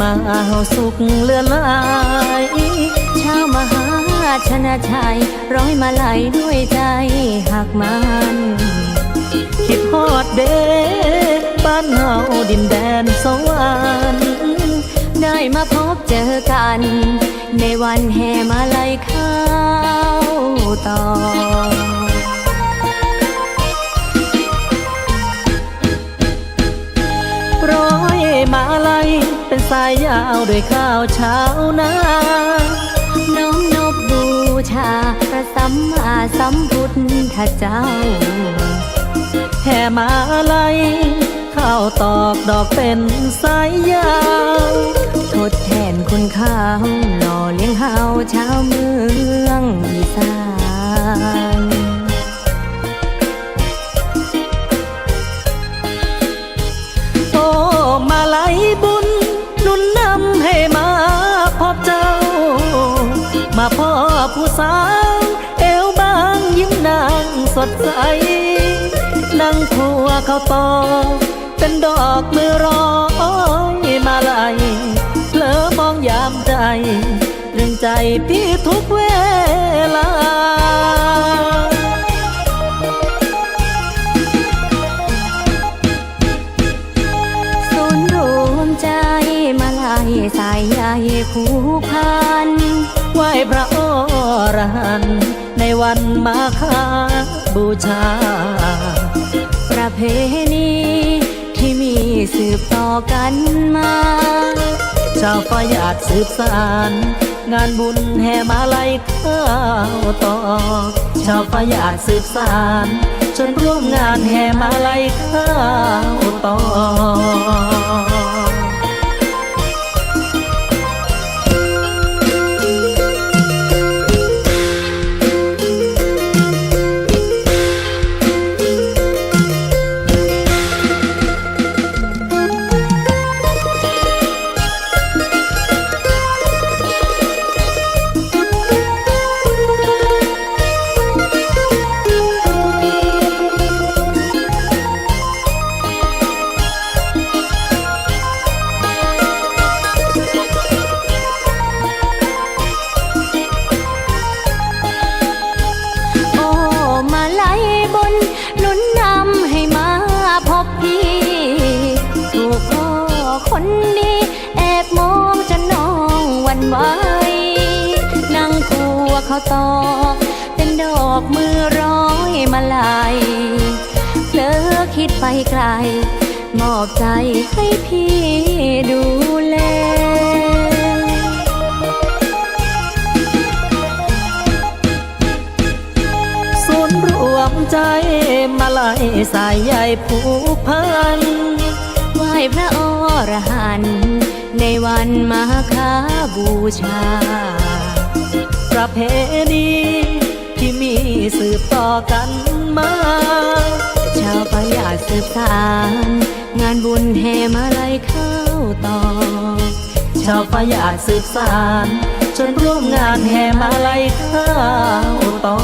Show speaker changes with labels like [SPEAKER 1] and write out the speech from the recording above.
[SPEAKER 1] มาเอาสุขเลือนลาย
[SPEAKER 2] ชาวมหาชนะชัย ร้อยมาลัยด้วยใจหักมัน
[SPEAKER 1] คิดฮอดเด้บ้านเฮาดินแดนสวรรค์
[SPEAKER 2] ได้มาพบเจอกัน ในวันแห่มาลัยข้าวตอกา
[SPEAKER 1] ยยาวด้วยข้าวเช้านา
[SPEAKER 2] น้อมนบบูชาพระสัมมาสัมพุทธเจ้า
[SPEAKER 1] แห่มาลัยข้าวตอกดอกเป็นสายยาว
[SPEAKER 2] ทดแทนคุณค่าหล่อเลี้ยงเฮาชาวเมืองอีสานา
[SPEAKER 1] งสดใสนั่งครัวเขาวตอเป็นดอกมือร้อยมาลัยเผลอมองยามใจเรื่องใจพี่ทุกเวลา
[SPEAKER 2] ศูนย์รวมใจมาลายสายใยผูกพัน
[SPEAKER 1] ไหวพระอรหันต์ใน วันมาฆบูชา
[SPEAKER 2] ประเพณีที่มีสืบต่อกันมา
[SPEAKER 1] ชาวฟ้าหยาดสืบสาน งานบุญแห่มาลัยข้าวตอกชาวฟ้าหยาดสืบสานจนร่วมงานแห่มาลัยข้าวตอ
[SPEAKER 2] คนนี้แอบมองจนน้องวันไหวนั่งคัวเขาตอกเป็นดอกมือร้อยมาลายเผลอคิดไปไกล มอบใจให้พี่ดูแล
[SPEAKER 1] ศูนรวมใจมาลัยสายใยผูกพัน
[SPEAKER 2] พระอรหันต์ในวันมาคาบูชา
[SPEAKER 1] ประเพณีที่มีสืบต่อกันมา
[SPEAKER 2] ชาวปายาสืบสาน งานบุญแห่มาลัยข้าวตอ
[SPEAKER 1] ชาวฟ้าหยาดสืบสาน จนร่วมงานแห่มาลัยข้าวตอ